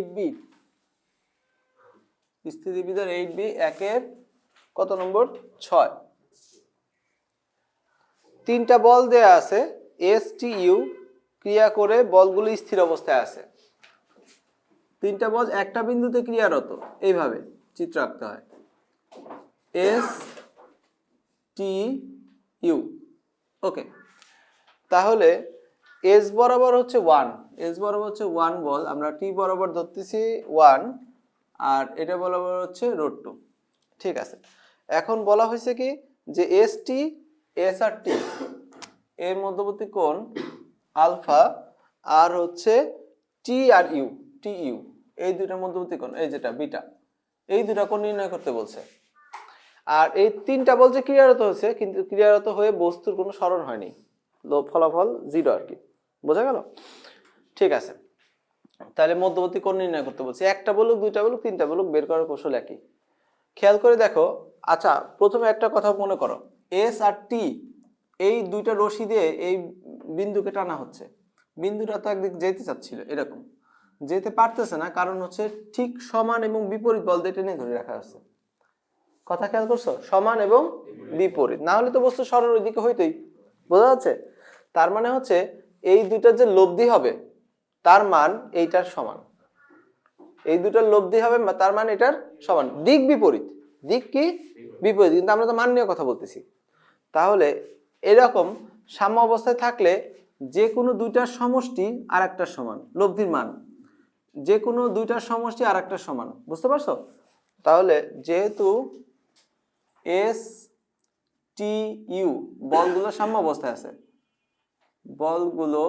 Eight B স্থিতিবিদ্যার eight B একের কত নম্বর? ছয়। তিনটা বল দেয়া আছে এস টি ইউ ক্রিয়া করে বলগুলো স্থির অবস্থায় আছে। তিনটা বল একটা বিন্দুতে ক্রিয়ারত, এইভাবে চিত্র আঁকতে হয়। এস টি ইউ ওকে, তাহলে এস বরাবর হচ্ছে ওয়ান এস বরাবর হচ্ছে ওয়ান বল, আমরা টি বরাবর ধরতেছি ওয়ান আর এটা বরাবর হচ্ছে রোড টু ঠিক আছে। এখন বলা হয়েছে কি যে এস টি এস আর টি এর মধ্যবর্তী কোণ আলফা আর হচ্ছে টি আর ইউ টি ইউ এই দুইটার মধ্যবর্তী কোণ, এই যেটা বিটা এই দুটা কোণ নির্ণয় করতে বলছে। আর এই তিনটা বল যে ক্রিয়ারত হয়েছে, কিন্তু ক্রিয়ারত হয়ে বস্তুর কোনো স্মরণ হয়নি। ফলাফল জিরো আর কি। বোঝা গেল? ঠিক আছে। তাহলে মধ্যবর্তী কোণ নির্ণয় করতে বলছি। একটা বলুক, দুইটা বলুক, তিনটা বলুক, বের করার কৌশল একই। খেয়াল করে দেখো আচ্ছা প্রথমে একটা কথা মনে করো। এস আর টি এই দুইটা রশি দিয়ে এই বিন্দুকে টানা হচ্ছে। বিন্দুটা তো একদিক যেতে চাচ্ছিল, এরকম। যেতে পারতেছে না, কারণ হচ্ছে ঠিক সমান এবং বিপরীত বল দিয়ে টেনে ধরে রাখা হচ্ছে কথা খেয়াল করছ? সমান এবং বিপরীত। না হলে তো বস্তু সরল ওইদিকে হইতোই। বোঝা যাচ্ছে? তার মানে হচ্ছে, এই দুইটার যে লব্ধি হবে তার মান এইটার সমান। এই দুটার লব্ধি হবে তার মান এটার সমান। দিক বিপরীত। দিক কি? বিপরীত। কিন্তু আমরা তো মান নিয়ে কথা বলতেছি। তাহলে এরকম সাম্য অবস্থায় থাকলে যে কোনো দুইটার সমষ্টি আর একটার সমান। লব্ধির মান। যে কোনো দুইটার সমষ্টি আর একটার সমান। বুঝতে পারছ? তাহলে যেহেতু এস টি ইউ বলগুলো সাম্য অবস্থায় আছে। বলগুলো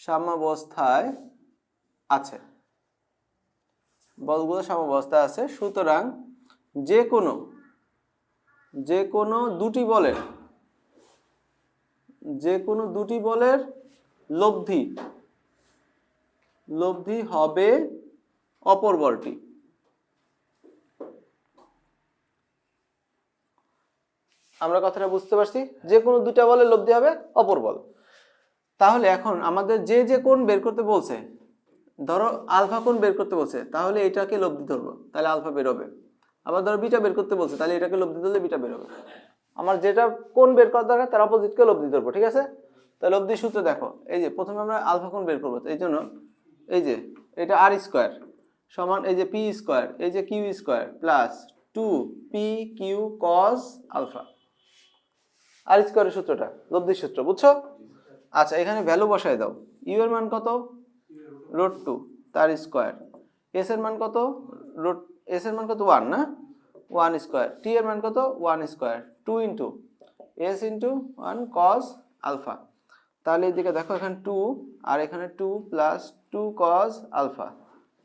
সাম্যাবস্থায় আছে। বলগুলো সাম্যাবস্থায় আছে। সুতরাং যে কোনো যে কোনো দুটি বলের, যে কোনো দুটি বলের লব্ধি লব্ধি হবে অপর বলটি। আমরা কথাটা বুঝতে পারছি। যে কোনো দুটা বলের লব্ধি হবে অপর বল। তাহলে এখন আমাদের যে যে কোণ বের করতে বলছে, ধরো আলফা কোণ বের করতে বলছে, তাহলে এটাকে লব্ধি ধরবো, তাহলে আলফা বেরোবে আবার ধরো বিটা বের করতে বলছে, তাহলে এটাকে লব্ধি ধরলে বিটা বেরোবে আমার যেটা কোন বের করার দরকার, তার অপোজিটকে লব্ধি ধরবো, ঠিক আছে? তাহলে লব্ধি সূত্র দেখো, এই যে প্রথমে আমরা আলফা কোণ বের করব এই জন্য এই যে এটা আর স্কোয়ার সমান এই যে পি স্কোয়ার, এই যে Q square plus two P Q cos alpha. আর স্কোয়ারের সূত্রটা, লব্ধির সূত্র, বুঝছ? আচ্ছা এখানে ভ্যালু বসায় দাও। ইউ এর মান কত? রোড টু তার স্কোয়ার এস এর মান কত? রোড এস এর মান কত? ওয়ান না? ওয়ান স্কোয়ার টি এর মান কত? One square two into S into one cos alpha তাহলে এদিকে দেখো এখানে টু আর এখানে two plus two cos alpha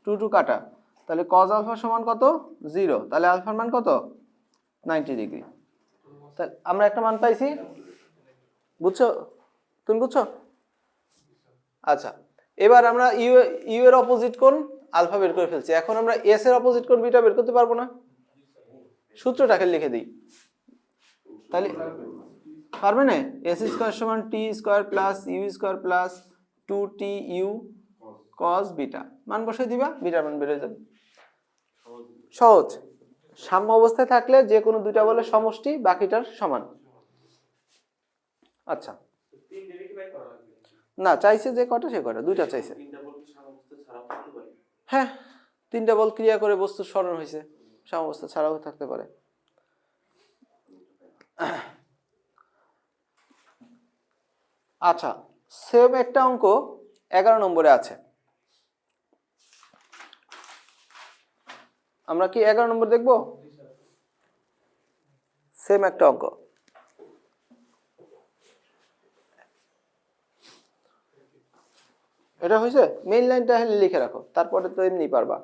two two কাটা। তাহলে কজ আলফা সমান কত? জিরো তাহলে আলফার মান কত? নাইনটি ডিগ্রি তাহলে আমরা একটা মান পাইছি। বুঝছ? তুমি বুঝছ? আচ্ছা এবার আমরা ইউ ইউ এর অপোজিট কোন আলফা বের করে ফেলছি। এখন আমরা এস এর অপোজিট কোন বিটা বের করতে পারব না? সূত্রটাকে লিখে দিই। তাহলে পারবে না? এস স্কোয়ার সমান T square plus U square plus two T U cos beta. মান বসে দিবা, বিটার মান বেড়ে যাবে। সহজ। সাম্য অবস্থায় থাকলে যে কোনো দুইটা বলে সমষ্টি বাকিটার সমান। আচ্ছা। না চাইছে যে কটা সে কটা দুইটা চাইছে। হ্যাঁ তিনটা বল ক্রিয়া করে বস্তু স্মরণ হয়েছে সাম্যাবস্থা ছাড়াও থাকতে পারে। আচ্ছা সেম একটা অঙ্ক এগারো নম্বরে আছে। আমরা কি এগারো নম্বর দেখব? সেম একটা অঙ্ক। এটা হয়েছে মেইন লাইনটা হলে লিখে রাখো, তারপরে তো এমনি পারবা।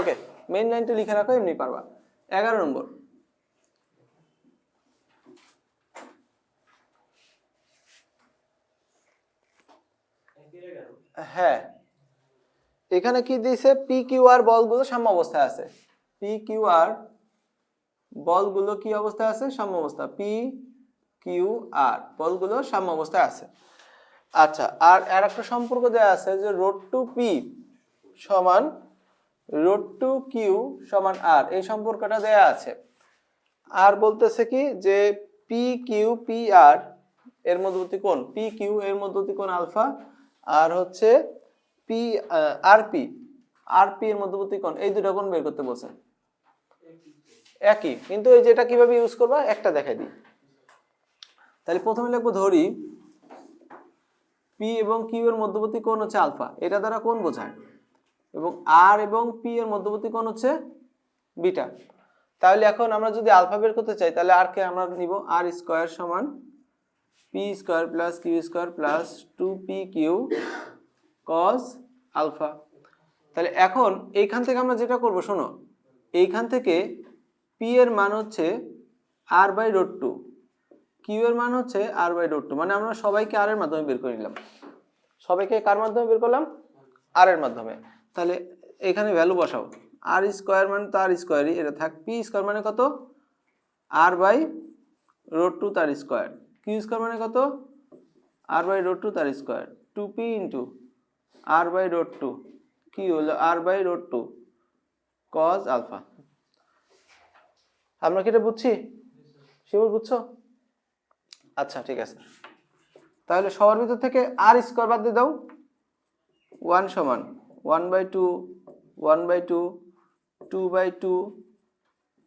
ওকে মেইন লাইনটা লিখে রাখো, এমনি পারবা। এগারো নম্বর। হ্যাঁ এখানে কি দিয়েছে? পি কিউ আর বলগুলো সাম্য অবস্থায় আছে। পি কিউ আর বলগুলো কি অবস্থায় আছে? সাম্য অবস্থা। পি কিউ আর বলগুলো সাম্য অবস্থায় আছে। আচ্ছা আর আর একটা সম্পর্ক দেওয়া আছে যে রোড টু পি সমান রোড টু কিউ সমান আর এই সম্পর্কটা দেয়া আছে। আর বলতেছে কি যে পি কিউ পি আর এর মধ্যবর্তী কোণ পি কিউ এর মধ্যবর্তী কোণ আলফা, আর হচ্ছে পি আর পি আর পি এর মধ্যবর্তী কোণ, এই দুটো কোণ বের করতে বলছে। একই, কিন্তু এই যেটা কীভাবে ইউজ করবা, একটা দেখাই দিই। তাহলে প্রথমে লিখব ধরি পি এবং কিউ এর মধ্যবর্তী কোণ হচ্ছে আলফা। এটা দ্বারা কোণ বোঝায়। এবং আর এবং পি এর মধ্যবর্তী কোণ হচ্ছে বিটা। তাহলে এখন আমরা যদি আলফা বের করতে চাই, তাহলে আর কে আমরা নিব আর স্কোয়ার সমান P square plus Q square plus two P Q cos alpha. তাহলে এখন এইখান থেকে আমরা যেটা করব, শোনো, এইখান থেকে পি এর মান হচ্ছে R by root two Q এর মান হচ্ছে আর বাই রোড টু মানে আমরা সবাইকে আর এর মাধ্যমে বের করে নিলাম। সবাইকে কার মাধ্যমে বের করলাম? আর এর মাধ্যমে। তাহলে এখানে ভ্যালু বসাও। আর স্কোয়ার মানে তো আর স্কোয়ারই এটা থাক পি স্কোয়ার মানে কত? আর বাই রোড টু তার স্কোয়ার কিউ স্কোয়ার মানে কত? আর বাই রোড টু তার square two P into R by root two কি হলো R by root two cos alpha আমরা কি এটা বুঝছি? শিবুল বুঝছ? আচ্ছা ঠিক আছে। তাহলে সবার ভিতর থেকে আর স্কোয়ার বাদ দিয়ে দাও। ওয়ান সমান one by two one by two two by two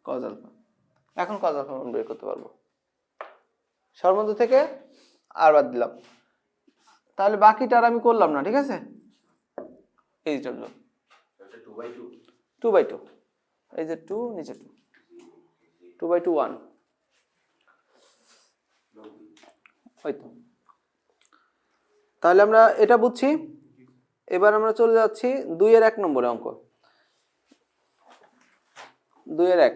cos alpha এখন কজ আলফা বের করতে পারব। সবার মধ্যে থেকে আর বাদ দিলাম। তাহলে বাকিটা আর আমি করলাম না ঠিক আছে? এই জন্য। টু বাই টু এই যে টু নিচে two two by two one ওই তো তাহলে আমরা এটা বুঝছি। এবার আমরা চলে যাচ্ছি দুইয়ের এক নম্বরে অঙ্ক। দুইয়ের এক।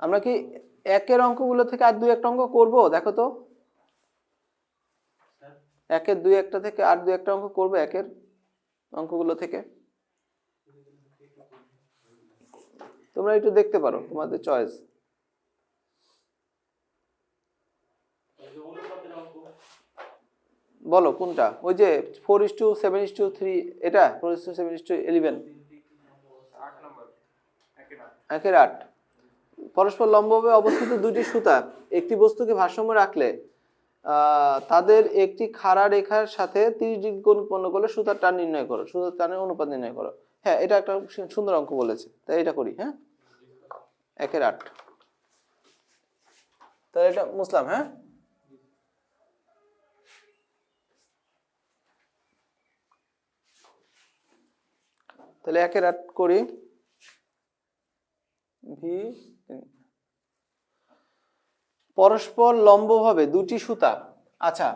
আমরা কি একের অঙ্কগুলো থেকে আর দুই একটা অঙ্ক করব? দেখো তো। একের দুই একটা থেকে আর দুই একটা অঙ্ক করবে একের অঙ্কগুলো থেকে। তোমরা একটু দেখতে পারো তোমাদের চয়েস বলো কোনটা? ওই যে four is to seven is to three এটা? Four is to seven is to eleven একের আট। পরস্পর লম্বভাবে অবস্থিত দুটি সুতা, একটি বস্তুকে ভারসাম্য রাখলে তাদের একটি খাড়া রেখার সাথে তিরিশ ডিগ্রি কোণ উৎপন্ন করলে সুতার টান নির্ণয় করো, সুতার টানের অনুপাত নির্ণয় করো। হ্যাঁ এটা একটা সুন্দর অঙ্ক বলেছে, তাই এটা করি হ্যাঁ? একের আট। তাহলে এটা মুসলাম হ্যাঁ? তাহলে একের আট করি। ভি পরস্পর লম্বভাবে দুটি সুতা। আচ্ছা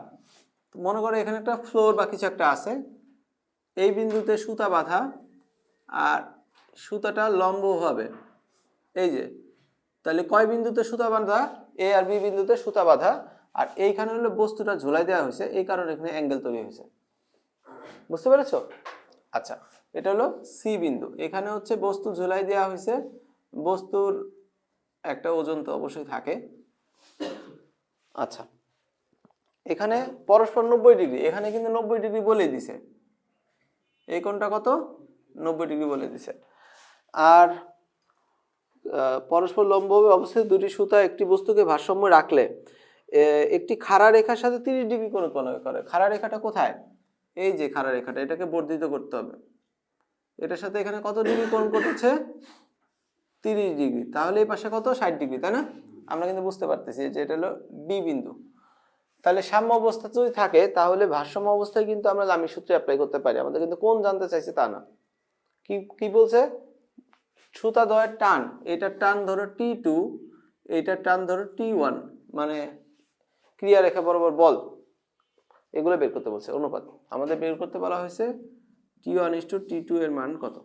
মনে করো এখানে একটা ফ্লোর বা কিছু একটা আছে। এই বিন্দুতে সুতা বাঁধা আর সুতাটা লম্বভাবে। এই যে, তাহলে কয় বিন্দুতে সুতা বাঁধা? এ আর বি বিন্দুতে সুতা বাঁধা। আর এইখানে হলো বস্তুটা ঝুলাই দেওয়া হয়েছে, এই কারণে এখানে অ্যাঙ্গেল তৈরি হয়েছে। বুঝতে পেরেছ? আচ্ছা এটা হলো সি বিন্দু। এখানে হচ্ছে বস্তু ঝুলাই দেওয়া হয়েছে। বস্তুর একটা ওজন তো অবশ্যই থাকে। আচ্ছা এখানে পরস্পর নব্বই ডিগ্রি, এখানে কিন্তু নব্বই ডিগ্রি বলে দিছে। এই কোণটা কত? নব্বই ডিগ্রি বলে দিছে। আর পরস্পর লম্বভাবে অবস্থিত দুটি সুতা একটি বস্তুকে ভারসাম্য রাখলে একটি খাড়া রেখার সাথে তিরিশ ডিগ্রি কোণ উৎপন্ন করে। খাড়া রেখাটা কোথায়? এই যে খাড়া রেখাটা, এটাকে বর্ধিত করতে হবে। এটার সাথে এখানে কত ডিগ্রি কোণ করতেছে তিরিশ ডিগ্রি। তাহলে এই পাশে কত? ষাট ডিগ্রি, তাই না? আমরা কিন্তু বুঝতে পারতেছি যে এটা হলো ডি বিন্দু। তাহলে সাম্য অবস্থা যদি থাকে, তাহলে ভারসাম্য অবস্থায় কিন্তু আমরা লামি সূত্রে অ্যাপ্লাই করতে পারি। আমাদের কিন্তু কোন জানতে চাইছে তা না। কি কি বলছে? সুতা দয়ের টান এটার টান ধরো টি টু এইটার টান ধরো টি ওয়ান মানে ক্রিয়া রেখা বরাবর বল। এগুলো বের করতে বলছে, অনুপাত। আমাদের বের করতে বলা হয়েছে T one is to T two এর মান কত?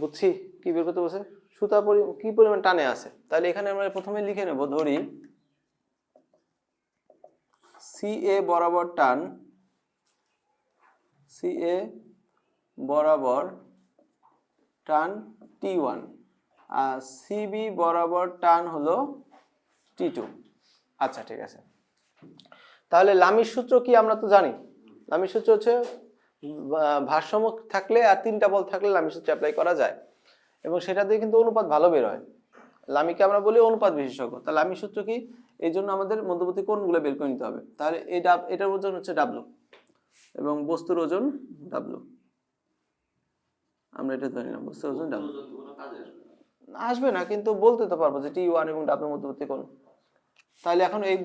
বুঝছি? কি বের করতে বলছে? সুতা পরি, কি পরিমাণ টানে আছে? তাহলে এখানে আমরা প্রথমে লিখে নেব, ধরি সি এ বরাবর টান সি এ বরাবর টান টি ওয়ান আর সিবি বরাবর টান হলো টি টু আচ্ছা ঠিক আছে। তাহলে লামির সূত্র কি আমরা তো জানি? লামির সূত্র হচ্ছে ভারসাম্য থাকলে আর তিনটা বল থাকলে লামির সূত্র অ্যাপ্লাই করা যায়। এবং সেটা দিয়ে কিন্তু অনুপাত ভালো বের হয়। লামিকে আমরা বলি অনুপাত বিশেষজ্ঞ। তাহলে লামির সূত্র কি? এই জন্য আমাদের মধ্যবর্তী কোণগুলো বের করে নিতে হবে। তাহলে এই ডাব এটার ওজন হচ্ছে ডাব্লু এবং বস্তুর ওজন ডাব্লু আমরা এটা ধরে নিলাম বুঝতে ডাব্লু আসবে না। কিন্তু বলতে তো পারব যে টি ওয়ান এবং ডাব্লুর মধ্যবর্তী কোণ। তাহলে এখন এই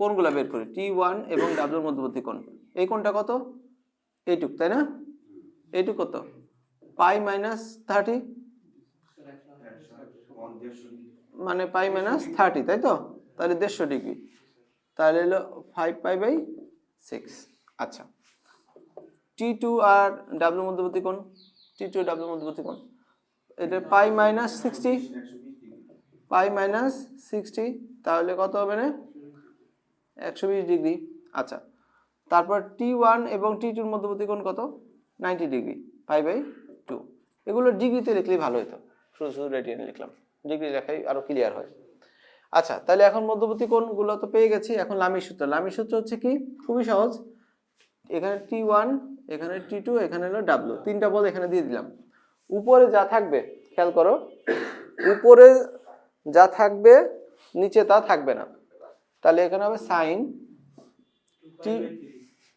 কোণগুলো বের করি টি ওয়ান এবং ডাব্লুর মধ্যবর্তী কোণ। এই কোণটা কত? এইটুক তাই না? এইটুক কত? Pi minus thirty? মানে পাই মাইনাস থার্টি তাই তো? তাহলে দেড়শো ডিগ্রি। তাহলে হলো ফাইভ পাই বাই সিক্স আচ্ছা। টি টু আর ডাব্লুর মধ্যবর্তী কোণ? টি টু ডাব্লুর মধ্যবর্তী কোণ এটা pi minus sixty pi minus sixty তাহলে কত হবে না একশো বিশ ডিগ্রি। আচ্ছা তারপর টি ওয়ান এবং টি টুর মধ্যবর্তী কোণ কত? Ninety degree, pi by two. এগুলো ডিগ্রিতে লিখলেই ভালো হতো শুধু শুধু রেডিয়ানে লিখলাম। ডিগ্রি লেখাই আরও ক্লিয়ার হয়। আচ্ছা তাহলে এখন মধ্যবর্তী কোণগুলো তো পেয়ে গেছি। এখন লামির সূত্র। লামির সূত্র হচ্ছে কি? খুবই সহজ। এখানে টি ওয়ান এখানে টি টু এখানে হলো ডাব্লু তিনটা পদ এখানে দিয়ে দিলাম। উপরে যা থাকবে, খেয়াল করো, উপরে যা থাকবে, নিচে তা থাকবে না। তাহলে এখানে হবে সাইন টি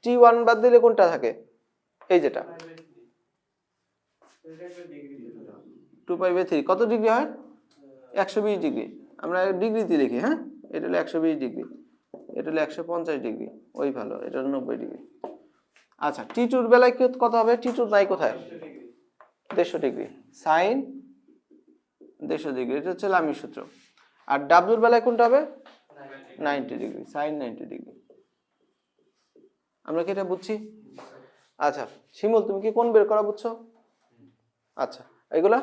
টি ওয়ান বাদ দিলে কোনটা থাকে? এই যেটা। টু পাই বাই থ্রি কত ডিগ্রি হয়? একশো বিশ ডিগ্রি। আমরা ডিগ্রিতে লিখি হ্যাঁ? এটা হলো একশো বিশ ডিগ্রি। এটা হলো একশো পঞ্চাশ ডিগ্রি। ওই ভালো, এটা হলো নব্বই ডিগ্রি। আচ্ছা টি টুর বেলায় কত হবে? টি টুর নাই কোথায়? দেড়শো ডিগ্রি। সাইন দেড়শো ডিগ্রি। এটা হচ্ছে লামি সূত্র। আর ডাব্লুর বেলায় কোনটা হবে? Ninety degree. Sine ninety degree. আমরা কি এটা বুঝছি? আচ্ছা শিমুল, তুমি কি কোন বের করা বুঝছ? আচ্ছা এগুলা?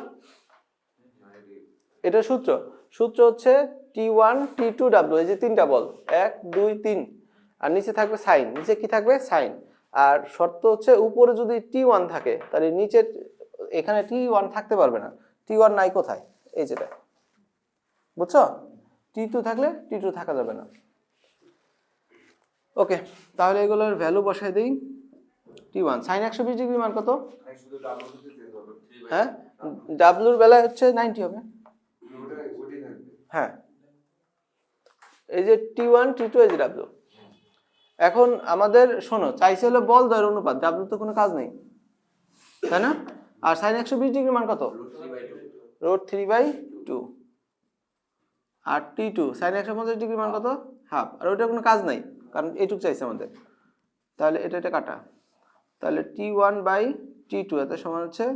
এটা সূত্র। সূত্র হচ্ছে T one T two W এই যে তিনটা বল। এক, দুই, তিন। আর নিচে থাকবে সাইন নিচে কি থাকবে? সাইন আর শর্ত হচ্ছে উপরে যদি টি ওয়ান থাকে তাহলে নিচে এখানে টি ওয়ান থাকতে পারবে না। টি ওয়ান নাই কোথায়? এই যেটা বুঝছ? টি টু থাকলে টি টু থাকা যাবে না। ওকে তাহলে এগুলোর ভ্যালু বসাই দিই। টি ওয়ান সাইন একশো বিশ ডিগ্রি মান কত? হ্যাঁ? ডাব্লুর বেলায় হচ্ছে নাইনটি হবে। হ্যাঁ। এই যে টি ওয়ান টি টু এই যে ডাব্লু এখন আমাদের, শোনো, চাইছে হলো বল দয়ের অনুপাত ডাব্লু তো কোনো কাজ নেই। তাই না? আর সাইন একশো বিশ ডিগ্রি মান কত? রোড থ্রি বাই টু আর টি টু সাইন একশো পঞ্চাশ ডিগ্রি মান কত? হাফ আর ওইটার কোনো কাজ নাই, কারণ এটুক চাইছে আমাদের। তাহলে এটা এটা কাটা। তাহলে T one by T two এত সমান হচ্ছে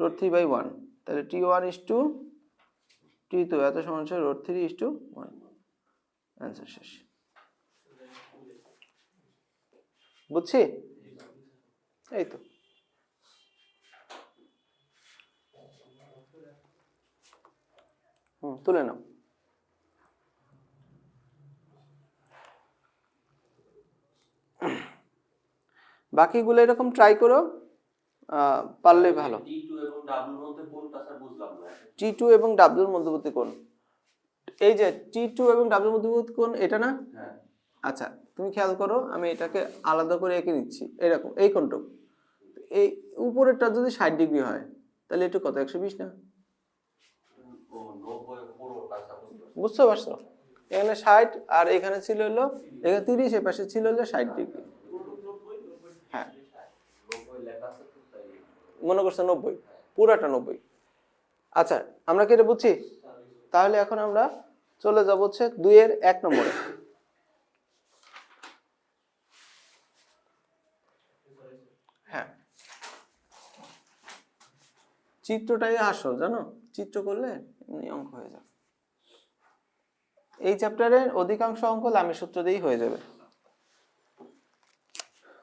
রোড থ্রি বাই ওয়ান তাহলে T one is two T two এত সমান হচ্ছে root three is two one answer শেষ। বুঝছি? এই তো হুম তুলে নাও। বাকিগুলো এরকম ট্রাই করো পারলে ভালো। টি টু এবং ডাব্লুর মধ্যবর্তী কোণ। এই যে টি টু এবং ডাব্লুর মধ্যবর্তী কোণ এটা না? হ্যাঁ। আচ্ছা তুমি খেয়াল করো, আমি এটাকে আলাদা করে এঁকে নিচ্ছি। এরকম, এই কোণটুক। এই উপরেরটা যদি ষাট ডিগ্রি হয়, তাহলে একটু কত? একশো বিশ না? বুঝতে পারছ? এখানে ষাট আর এখানে ছিল হলো, এখানে তিরিশ, এ পাশে ছিল হলো ষাট ডিগ্রি। হ্যাঁ। মনে করছে নব্বই? পুরাটা নব্বই। আচ্ছা আমরা কি এটা বুঝছি? তাহলে এখন আমরা চলে যাব হচ্ছে দুইয়ের এক নম্বরে হ্যাঁ চিত্রটাই আসল, জানো? চিত্র করলে এমনি অঙ্ক হয়ে যাবে। এই চ্যাপ্টারের অধিকাংশ অঙ্ক লামি সূত্র দিয়েই হয়ে যাবে।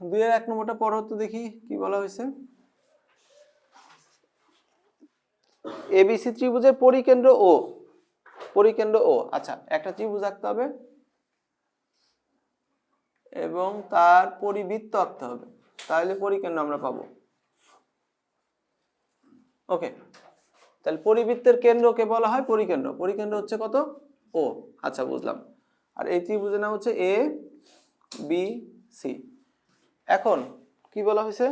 দুইয়ের এক নম্বরটা পড়ো তো দেখি কি বলা হয়েছে। এবিসি ত্রিভুজের পরিকেন্দ্র ও। পরিকেন্দ্র ও। আচ্ছা একটা ত্রিভুজ আঁকতে হবে। এবং তার পরিবৃত্ত আঁকতে হবে। তাহলে পরিকেন্দ্র আমরা পাবো। ওকে, তাহলে পরিবৃত্তের কেন্দ্রকে বলা হয় পরিকেন্দ্র। পরিকেন্দ্র হচ্ছে কত? ও আচ্ছা বুঝলাম। আর এই ত্রিভুজের নাম হচ্ছে এ বি সি এখন কি বলা হয়েছে?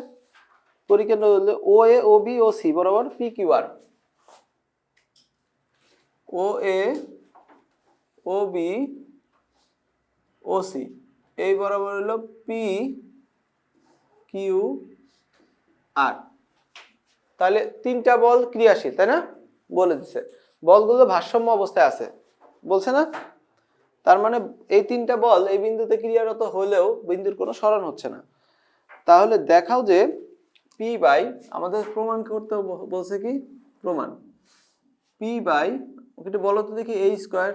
পরিকেন্দ্র O A O B O C বরাবর P Q R O A O B O C এই বরাবর হলো পি কিউ আর তাহলে তিনটা বল ক্রিয়াশীল তাই না? বলে দিছে। বলগুলো ভারসাম্য অবস্থায় আছে। বলছে না? তার মানে এই তিনটা বল এই বিন্দুতে ক্রিয়ারত হলেও বিন্দুর কোনো স্মরণ হচ্ছে না। তাহলে দেখাও যে পি বাই আমাদের প্রমাণ করতে বলছে কি? প্রমাণ। পি বাই একটু বলো তো দেখি এই square.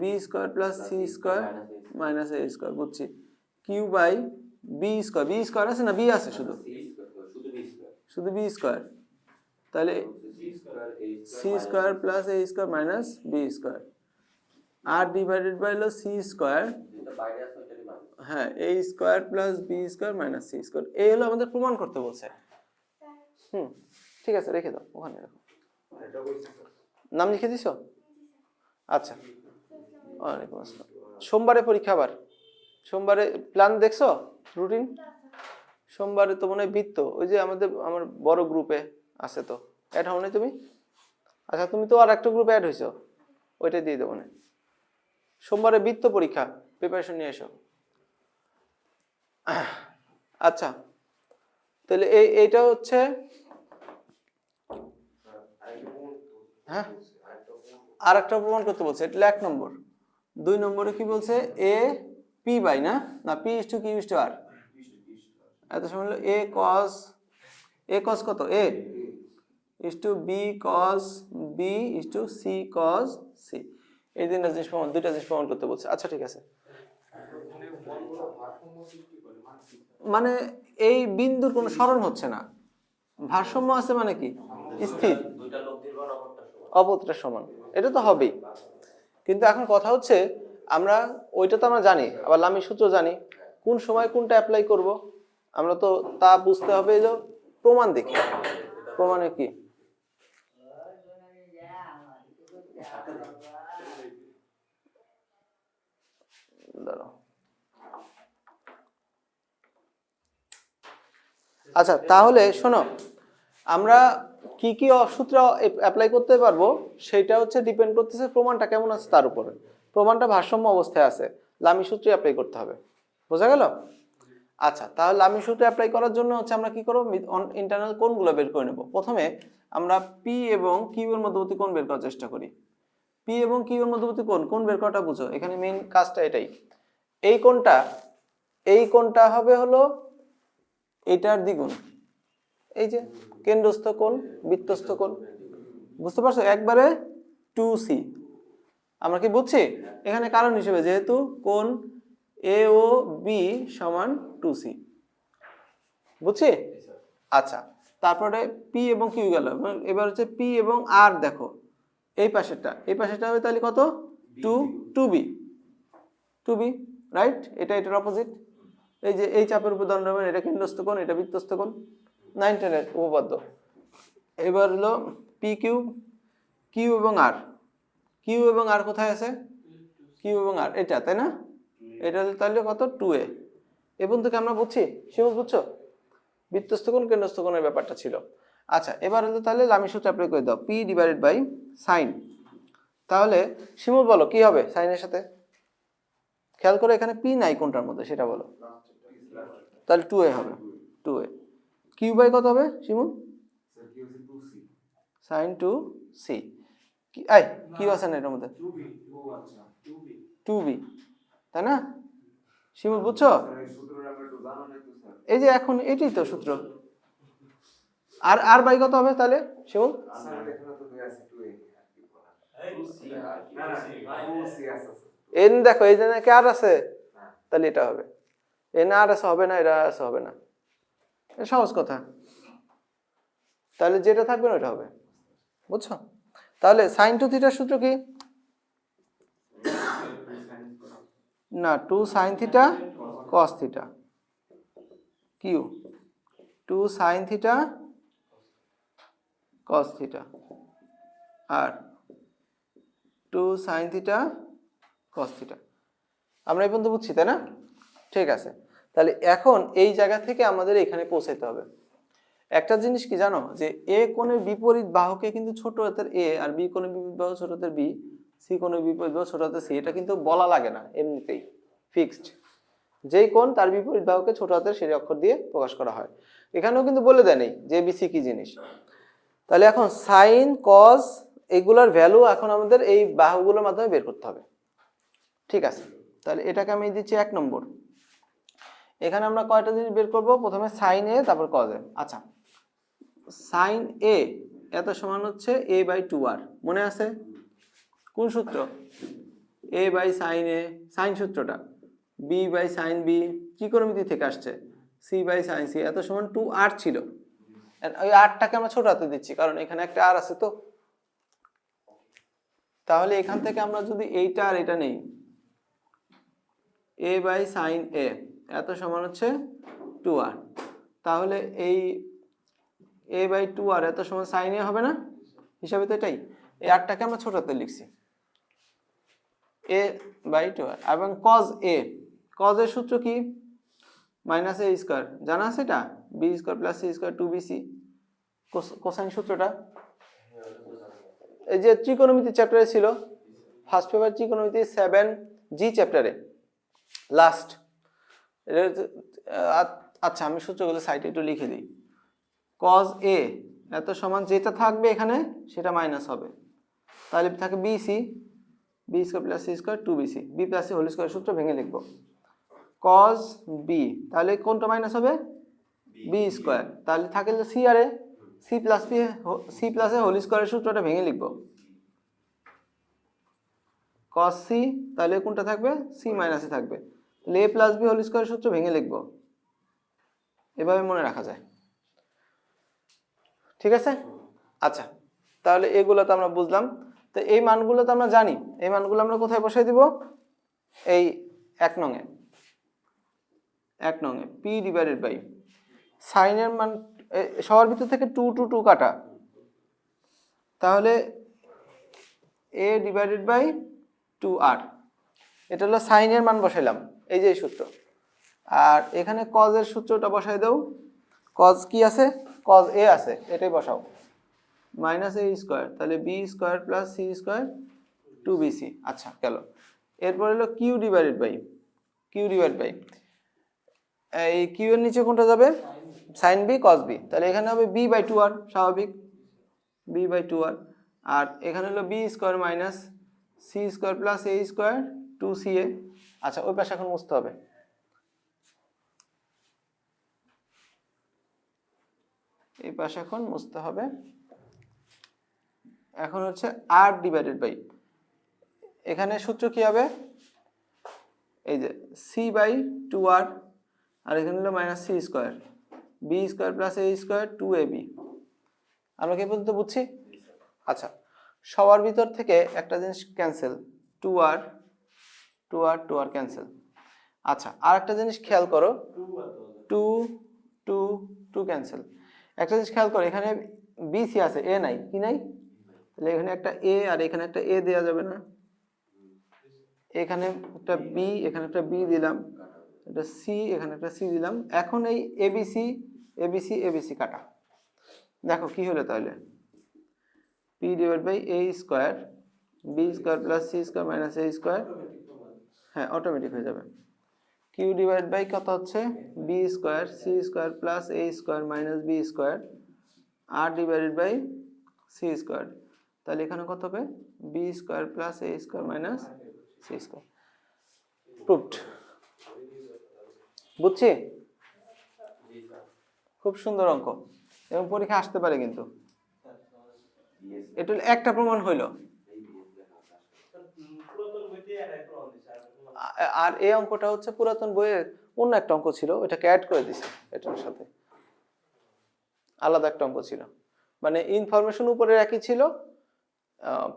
B square plus C square minus A square. বুঝছি। Q by B square B square আছে না? বি আছে শুধু। শুধু বি স্কোয়ার তাহলে C square plus A square minus B square R divided by হলো সি স্কোয়ার হ্যাঁ A square plus B square minus C square এই হলো আমাদের প্রমাণ করতে বলছে। হুম, ঠিক আছে, রেখে দাও, ওখানে রাখো। নাম লিখে দিছ? আচ্ছা। ওয়ালাইকুম আসসালাম। সোমবারে পরীক্ষা আবার। সোমবারে প্ল্যান দেখছ? রুটিন সোমবারে তো মনে হয় বৃত্ত ওই যে আমাদের, আমার বড় গ্রুপে আছে তো। অ্যাড হও তুমি? আচ্ছা তুমি তো আর একটা গ্রুপে অ্যাড হয়েছো। ওইটাই দিয়ে দেবো সোমবারে বৃত্ত পরীক্ষা প্রিপারেশন নিয়ে এসো। আচ্ছা তাহলে এই এইটা হচ্ছে হ্যাঁ? আর একটা প্রমাণ করতে বলছে, এটা এক নম্বর। দুই নম্বরে কি বলছে? এ পি বাই না? না P is to Q is to আর এত সময় হলো এ কস এ কস কত? A is to B cos B is to C cos C এই তিনটা জিনিস প্রমাণ, দুইটা জিনিস প্রমাণ করতে বলছে। আচ্ছা ঠিক আছে। মানে এই বিন্দুর কোনো স্মরণ হচ্ছে না। ভারসাম্য আছে মানে কি? স্থির। সমান সমান। এটা তো হবেই। কিন্তু এখন কথা হচ্ছে, আমরা ওইটা তো আমরা জানি, আবার লামি সূত্র জানি। কোন সময় কোনটা অ্যাপ্লাই করব? আমরা তো তা বুঝতে হবে যে প্রমাণ দেখি। প্রমাণে কি? আচ্ছা তাহলে শোনো, আমরা কি কি সূত্র অ্যাপ্লাই করতে পারব সেটা হচ্ছে ডিপেন্ড করতেছে প্রমাণটা কেমন আছে তার উপরে। প্রমাণটা ভারসাম্য অবস্থায় আছে। লামি সূত্রে অ্যাপ্লাই করতে হবে। বোঝা গেল? আচ্ছা তাহলে আমি সূত্রে অ্যাপ্লাই করার জন্য হচ্ছে আমরা কি করব? ইন্টারনাল কোনগুলো বের করে নেব? প্রথমে আমরা পি এবং কিউ এর মধ্যবর্তী কোণ বের করার চেষ্টা করি। পি এবং কিউ এর মধ্যবর্তী কোণ কোণ বের করাটা বুঝো। এখানে মেইন কাজটা এটাই। এই কোণটা এই কোণটা হবে হলো এটার দ্বিগুণ। এই যে কেন্দ্রস্থ কোণ, বৃত্তস্থ কোণ। বুঝতে পারছ? একবারে টু সি আমরা কি বুঝছি? এখানে কারণ হিসেবে যেহেতু কোণ এ ও বি সমান টু সি বুঝছি? আচ্ছা তারপরে পি এবং কিউ গেল। এবং এবার হচ্ছে পি এবং আর দেখো। এই পাশেরটা এই পাশেরটা হবে তাহলে কত? Two two B two B right এটা এটার অপোজিট এই যে এই চাপের উপর দণ্ড এটা কেন্দ্রস্থ কোণ, এটা বৃত্তস্থ কোণ। নাইন টেনের উপপাদ্য। এবার হলো পি কিউ কিউ এবং আর কিউ এবং আর কোথায় আছে? কিউ এবং আর এটা, তাই না? এটা হলো তাহলে কত? টু এ এবং থেকে আমরা বুঝছি? শিমুল, বুঝছ? বৃত্তস্থ কোণ কেন্দ্রস্থ কোণের ব্যাপারটা ছিল। আচ্ছা এবার হলো তাহলে লামি সূত্র অ্যাপ্লাই করে দাও। পি ডিভাইডেড বাই সাইন তাহলে শিমুল বলো, কি হবে সাইনের সাথে? খেয়াল করে, এখানে পি নাই কোনটার মধ্যে, সেটা বলো। তাহলে টু এ হবে টু এ কিউ বাই কত হবে শিমুল? Sine two C I Q আছে না এটার মধ্যে? টু বি তাই না? শিমুল বুঝছ? এই যে এখন এটাই তো সূত্র। আর আর বাই কত হবে তাহলে শিমুল? এন দেখো এই যে নাকি আর আছে? তাহলে এটা হবে। এন আর আছে হবে না এটা আছে হবে না। সহজ কথা। তাহলে যেটা থাকবে না ওটা হবে। বুঝছ? তাহলে সাইন টু থিটার সূত্র কি? না two sine theta cos theta Q two sine theta cos theta আর two sine theta cos theta আমরা এই পর্যন্ত বুঝছি, তাই না? ঠিক আছে। তাহলে এখন এই জায়গা থেকে আমাদের এখানে পৌঁছাতে হবে। একটা জিনিস কি জানো? যে এ কোণের বিপরীত বাহুকে কিন্তু ছোট হাতের এ আর বি কোণের বিপরীত বাহু ছোট হাতের বি সি কোণের বিপরীত বাহু ছোট হাতের সি, এটা কিন্তু বলা লাগে না, এমনিতেই ফিক্সড যেই কোণ, তার বিপরীত বাহুকে ছোট হাতের সেই অক্ষর দিয়ে প্রকাশ করা হয়। এখানেও কিন্তু বলে দেয় নেই যে বিসি কি জিনিস। তাহলে এখন সাইন কজ এগুলোর ভ্যালু এখন আমাদের এই বাহুগুলোর মাধ্যমে বের করতে হবে। ঠিক আছে? তাহলে এটাকে আমি দিচ্ছি এক নম্বর। এখানে আমরা কয়টা জিনিস বের করব? প্রথমে সাইন এ তারপর কজ এ আচ্ছা সাইন এ এত সমান হচ্ছে এ বাই টু আর মনে আছে? কোন সূত্র? A by sine A sine সূত্রটা। বি বাই সাইন বি ত্রিকোণমিতি থেকে আসছে। সি বাই সাইন সি এত সমান টু আর ছিল। ওই আরটাকে আমরা ছোট হাতে দিচ্ছি, কারণ এখানে একটা আর আছে তো। তাহলে এখান থেকে আমরা যদি এইটা আর এটা নেই এ বাই সাইন এ এত সমান হচ্ছে টু আর তাহলে এই এ বাই টু আর এত সমান সাইন এ হবে না? হিসাবে তো এটাই। এই আরটাকে আমরা ছোট হাতে লিখছি। এ বাই টু এবং কজ এ কজ এর সূত্র কি? মাইনাস এ স্কোয়ার জানা আছে এটা? B square plus C square two BC cosine সূত্রটা? এই যে ত্রিকোণমিতি চ্যাপ্টারে ছিল ফার্স্ট পেপার ত্রিকোণমিতি সেভেন জি চ্যাপ্টারে লাস্ট আচ্ছা আমি সূত্রগুলো সাইডে একটু লিখে দিই। কজ এ এত সমান যেটা থাকবে এখানে, সেটা মাইনাস হবে। তাহলে থাকে BC B square plus C square two BC B plus C whole square সূত্র ভেঙে লিখব। কজ বি তাহলে কোনটা মাইনাস হবে? বি স্কোয়ার তাহলে থাকে C R A C plus B C plus whole স্কোয়ারের সূত্রটা ভেঙে লিখব। কস সি তাহলে কোনটা থাকবে? সি মাইনাসে থাকবে। তাহলে এ প্লাস বি হোল স্কোয়ারের সূত্র ভেঙে লিখব। এভাবে মনে রাখা যায়। ঠিক আছে? আচ্ছা তাহলে এগুলো তো আমরা বুঝলাম তো এই মানগুলো তো আমরা জানি। এই মানগুলো আমরা কোথায় বসাই দিব? এই এক নঙে এক নঙে পি ডিভাইডেড বাই সাইনের মান সবার ভিতর থেকে টু টু টু কাটা। তাহলে এ ডিভাইডেড বাই টু আর এটা হলো সাইনের মান বসাইলাম। এই যে সূত্র। আর এখানে কজের সূত্রটা বসাই দাও। কজ কি আছে? কজ এ আছে। এটাই বসাও। মাইনাস এ স্কোয়ার তাহলে B square plus C square two BC আচ্ছা গেল। এরপর হলো Q divided by Q divide by এই কিউ এর নিচে কোনটা যাবে? সাইন বি কস বি তাহলে এখানে হবে বি বাই টু আর স্বাভাবিক। বি বাই টু আর আর এখানে হলো B square minus C square plus A square two C A আচ্ছা ওই পাশে এখন মুছতে হবে। এই পাশে এখন মুছতে হবে। এখন হচ্ছে আর ডিভাইডেড বাই এখানে সূত্র কি হবে? এই যে সি বাই টু আর আর এখানে হলো minus C square B square plus A square two A B আমরা কি পর্যন্ত বুঝছি? আচ্ছা সবার ভিতর থেকে একটা জিনিস cancel two R two R two R cancel আচ্ছা আর একটা জিনিস খেয়াল করো। টু টু টু ক্যান্সেল একটা জিনিস খেয়াল করো, এখানে বি সি আছে এ নাই, কি নাই? তাহলে এখানে একটা এ আর এখানে একটা এ দেওয়া যাবে না। এখানে একটা বি এখানে একটা বি দিলাম। একটা সি এখানে একটা সি দিলাম। এখন এই এবিসি এবিসি এবিসি কাটা। দেখো কি হলো তাহলে? P divide by A square B square plus C square minus A square হ্যাঁ অটোমেটিক হয়ে যাবে। কিউ ডিভাইড বাই কত হচ্ছে? B square C square plus A square minus B square R divided by C square তাহলে এখানে কত হবে? B square plus A square minus C square proved বুঝছি? খুব সুন্দর অঙ্ক। এবং পরীক্ষা আসতে পারে কিন্তু। এটা একটা প্রমাণ হইল। আর এই অঙ্কটা হচ্ছে পুরাতন বইয়ের অন্য একটা অঙ্ক ছিল ওটাকে অ্যাড করে দিছে এটার সাথে। আলাদা একটা অঙ্ক ছিল। মানে ইনফরমেশন উপরে একই ছিল uh,